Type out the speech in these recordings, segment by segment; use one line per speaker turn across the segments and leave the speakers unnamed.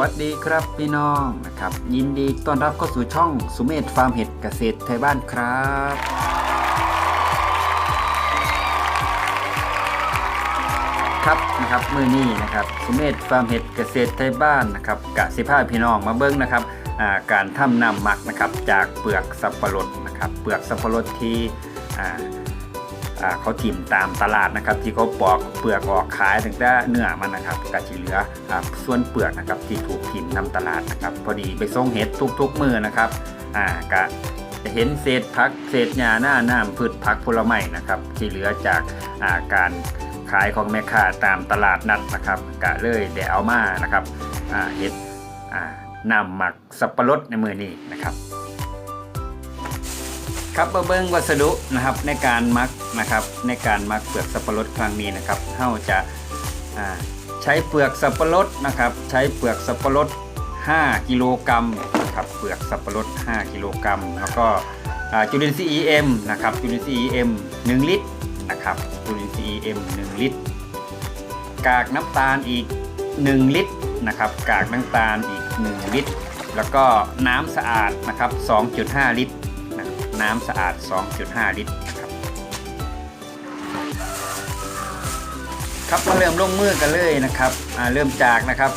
วัสดีครับพี่น้องนะครับ ยินดีต้อนรับเข้าสู่ช่องสุเมธฟาร์มเห็ดเกษตรไทยบ้านครับ ครับนะครับมือนี้นะครับสุเมธฟาร์มเห็ดเกษตรไทยบ้านนะครับกะสิพาพี่น้องมาเบิ้งนะครับาการทำน้ำหมักนะครับจากเปลือกสับปะรดนะครับเปลือกสับปะรดที่อ่า เขาถิ่มตามตลาดนะครับ ที่เขาปอกเปลือกออกขายถึงแต่เนื้อมันนะครับกะจิเหลืออส่วนเปลือกนะครับที่ถูกถิ่มนำตลาดนะครับ พอดีไปส่งเห็ดทุกๆมือนะครับอ่ากะจะเห็นเศษพักเศษหญ้าหน้าน้ำพืชผักผลไม้นะครับ ที่เหลือจากาการขายของแม่ค้าตามตลาดนัดนะครับกะเลยเดี๋ยวเอามานะครับเห็ดนำหมักสับปะรดในมือนี้นะครับ ครับเบิ้งวัสดุนะครับในการมักนะครับในการมักเปลือกสับปะรดครั้งนี้นะครับเราจะาใช้เปลือกสับปะรดนะครับ ใช้เปลือกสับปะรด 5 กิโลกรัมนะครับเปลือกสับปะรด 5 กิโลกรัมแล้วก็จุลินทรีย์ EM นะครับจุลินทรีย์ EM 1 ลิตรนะครับจุลินทรีย์ EM 1 ลิตร กากน้ำตาลอีก 1 ลิตรนะครับกากน้ำตาลอีก 1 ลิตร แล้วก็น้ำสะอาดนะครับ 2.5 ลิตร น้ำสะอาด 2.5 ลิตรนะครับครับมาเริ่มลงมือกันเลยนะครับเริ่มจากนะครับ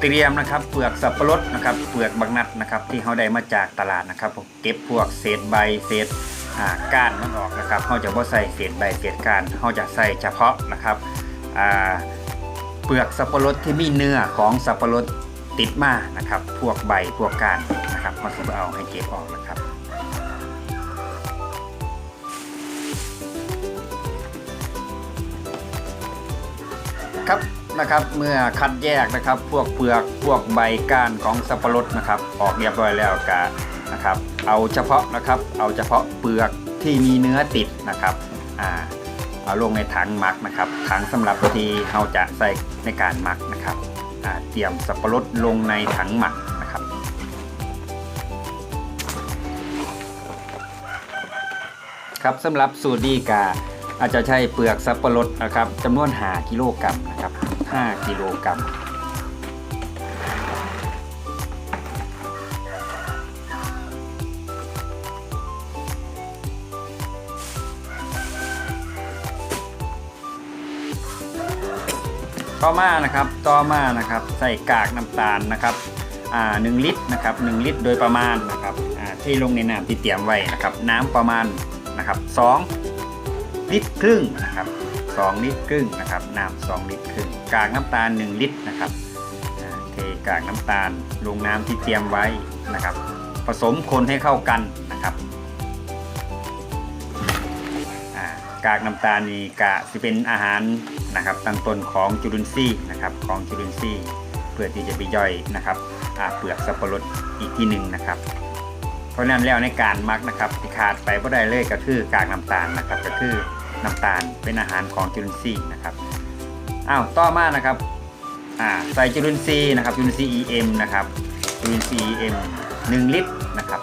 เตรียมนะครับเปลือกสับปะรดนะครับเปลือกบางนัดนะครับที่เขาได้มาจากตลาดนะครับเก็บพวกเศษใบเศษก้านมันออกนะครับเขาจะบ่ใส่เศษใบเศษก้านเขาจะใส่เฉพาะนะครับเปลือกสับปะรดที่มีเนื้อของสับปะรดติดมานะครับ พวกใบพวกก้าน นะครับเขาจะเอาให้เก็บออกนะครับครับนะครับเมื่อคัดแยกนะครับพวกเปลือกพวกใบก้านของสับปะรดนะครับ ออกเรียบร้อยแล้วกะนะครับ เอาเฉพาะนะครับ เอาเฉพาะเปลือกที่มีเนื้อติดนะครับอ่าเอาลงในถังหมักนะครับถังสำหรับที่เราจะใส่ในการหมักนะครับเตรียมสับปะรดลงในถังหมัก ครับสำหรับสูตรดีกาอาจจะใช้เปลือกสับปะรดนะครับจำนวน5กิโลกรัมนะครับ5กิโลกรัมต่อมานะครับต่อมานะครับใส่กากน้ำตาลนะครับอ่าหนึ่งลิตรนะครับหนึ่งลิตรโดยประมาณนะครับอ่าที่ลงในน้ำที่เตรียมไว้นะครับ น้ำประมาณ นะครับสองลิตรครึ่งนะครับสองลิตรครึ่งนะครับน้ำสองลิตรครึ่งกากน้ำตาล 1 ลิตรนะครับเทกากน้ำตาลลงน้ำที่เตรียมไว้นะครับ ผสมคนให้เข้ากันนะครับกากน้ำตาลนี่กะจะเป็นอาหารนะครับตั้งต้นของจุลินทรีย์นะครับของจุลินทรีย์เพื่อที่จะไปย่อยนะครับเปลือกสับปะรดอีกที่หนึ่งนะครับ ราะนั้นแล้วในการมักนะครับที่ขาดไปก็ได้เลยก็คือกากน้ำตาลนะครับ ก็คือน้ำตาลเป็นอาหารของจุลินทรีย์นะครับอ้าวต่อมานะครับอ่าใส่จุลินทรีย์นะครับจุลินทรีย์ EM นะครับจุลินทรีย์ EM 1 ลิตรนะครับ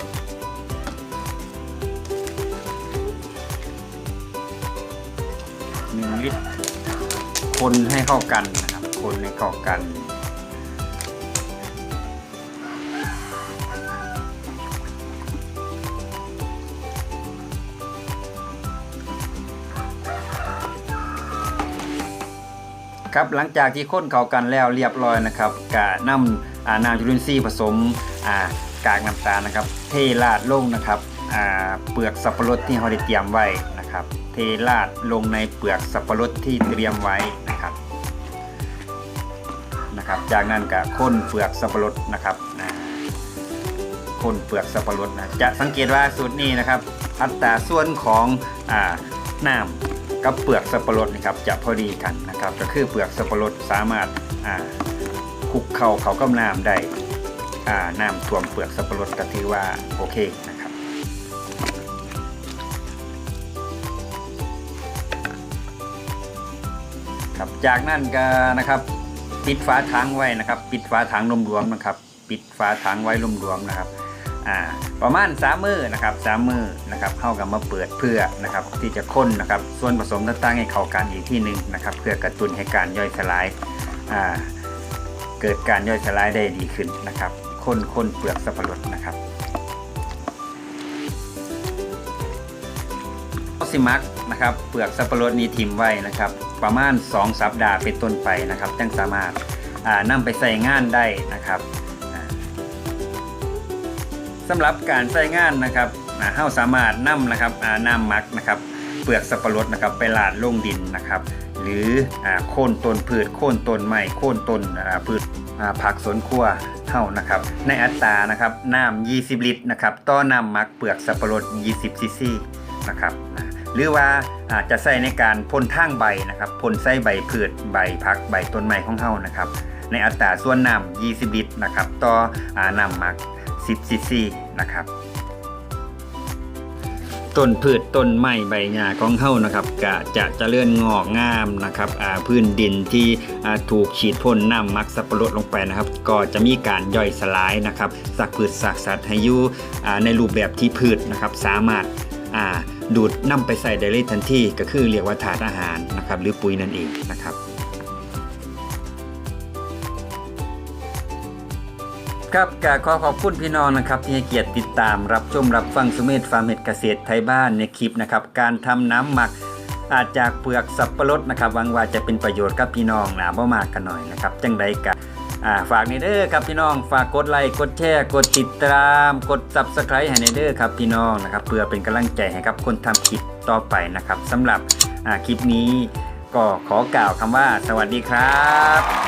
หนึ่งลิตรคนให้เข้ากันนะครับ คนให้เข้ากัน ครับหลังจากที่ข้นเข้ากันแล้วเรียบร้อยนะครับกะน้ำอ่าน้ำจุลินทรีย์ผสมกากน้ำตาลนะครับ เทราดลงนะครับเปลือกสับปะรดที่เราได้เตรียมไว้นะครับ เทราดลงในเปลือกสับปะรดที่เตรียมไว้นะครับนะครับ จากนั้นก็ข้นเปลือกสับปะรดนะครับอ่าข้นเปลือกสับปะรดนะจะสังเกตว่าสูตรนี้นะครับ อัตราส่วนของอน้ำ กับเปลือกสับปะรดนะครับจะพอดีกันนะครับ ก็คือเปลือกสับปะรดสามารถคุกเข้าเขากับน้ำได้น้ำท่วมเปลือกสับปะรดก็ถือว่าโอเคนะครับ ครับจากนั้นก็นะครับปิดฝาถังไว้นะครับ ปิดฝาถังรวมๆนะครับ ปิดฝาถังไว้รวมๆนะครับ อ่าประมาณสามมือนะครับสามมือนะครับเข้ากับมาเปิดเพื่อนะครับที่จะค้นนะครับส่วนผสมต่างๆให้เข้ากันอีกที่หนึ่งนะครับเพื่อกระตุ้นให้การย่อยสลายอ่าเกิดการย่อยสลายได้ดีขึ้นนะครับคนคนเปลือกสับปะรดนะครับสิมักนะครับเปลือกสับปะรดนี้ทิมไว้นะครับประมาณ 2 สัปดาห์เป็นต้นไปนะครับจังสามารถอ่านำไปใส่งานได้นะครับ อ่าสำหรับการใส่งานนะครับเฮาสามารถนำนะครับน้ำมักนะครับเปลือกสับปะรดนะครับไปลาดลงดินนะครับ หรือโค่นต้นพืชโค่นต้นไม้โค่นต้นพืชผักสวนครัวเท่านะครับ ในอัตรานะครับน้ำ20 ลิตรนะครับต่อน้ำมักเปลือกสับปะรด 20 ซีซีนะครับหรือว่าอาจจะใส่ในการพ่นทางใบนะครับพ่นใส่ใบพืชใบพักใบต้นไม้ของเฮานะครับ ในอัตราส่วนน้ำ20 ลิตรนะครับต่ออน้ำหมัก 10ซีซีนะครับ ต้นพืชต้นไม้ใบหญ้าของเฮานะครับก็จะเจริญงอกงามนะครับอ่าพื้นดินที่อ่าถูกฉีดพ่นน้ำมักสับปะรดลงไปนะครับ ก็จะมีการย่อยสลายนะครับสักพืชสักสัตว์ให้อยู่อ่าในรูปแบบที่พืชนะครับสามารถอ่าดูดนำไปใส่ได้เลยทันทีก็คือเรียกว่าถาดอาหารนะครับหรือปุ๋ยนั่นเองนะครับ ครับกาขอขอบคุณพี่น้องนะครับที่ให้เกียรติติดตามรับชมรับฟังสุเมธฟาร์มเห็ดเกษตรไทยบ้านในคลิปนะครับการทำน้ำหมักอาจจากเปลือกสับปะรดนะครับหวังว่าจะเป็นประโยชน์กับพี่น้องนะบ่มากกันหน่อยนะครับจังใดกะอ่าฝากในเด้อครับพี่น้องฝากกดไลค์กดแชร์กดติดตามกด subscribe ให้ในเด้อครับพี่น้องนะครับเพื่อเป็นกำลังใจให้กับคนทำคลิปต่อไปนะครับสำหรับคลิปนี้ก็ขอกล่าวคำว่าสวัสดีครับ